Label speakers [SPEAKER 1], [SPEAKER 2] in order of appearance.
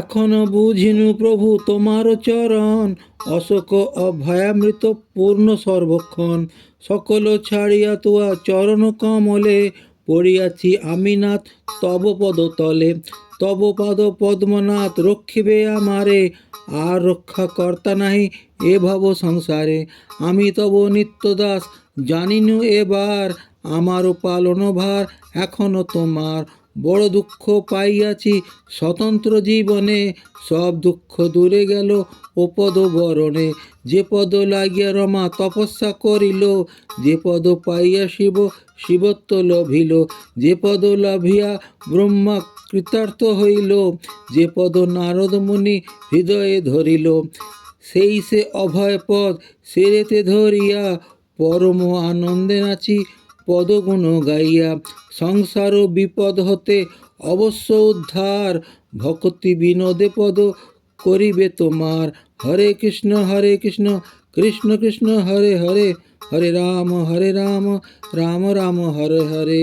[SPEAKER 1] এখনো বুঝিনু প্রভু তোমার চরণ অশোক অভয়ামৃত পূর্ণ সর্বক্ষণ সকল ছাড়িয়া তোয়া চরণ কমলে পড়িয়াছি আমি নাথ তব তলে তব পদ পদ্মনাথ রক্ষিবে আমারে আর রক্ষা কর্তা নাহি এ ভাব সংসারে আমি তব দাস জানিনু এবার আমারও পালন ভার এখনো তোমার বড় দুঃখ পাইয়াছি স্বতন্ত্র জীবনে সব দুঃখ দূরে গেল ওপদ বরণে যে পদ লাগিয়া রমা তপস্যা করিল যে পদ পাইয়া শিব শিবত্ব লভিল যে পদ লাভিয়া ব্রহ্মা কৃতার্থ হইল যে পদ নারদ মুনি হৃদয়ে ধরিল সেই সে অভয় পদ সেরেতে ধরিয়া পরম আনন্দে নাচি পদগুণ গাইয়া সংসার বিপদ হতে অবশ্য উদ্ধার ভক্তি বিনোদে পদ করিবে তোমার হরে কৃষ্ণ হরে কৃষ্ণ কৃষ্ণ কৃষ্ণ হরে হরে হরে রাম হরে রাম রাম রাম হরে হরে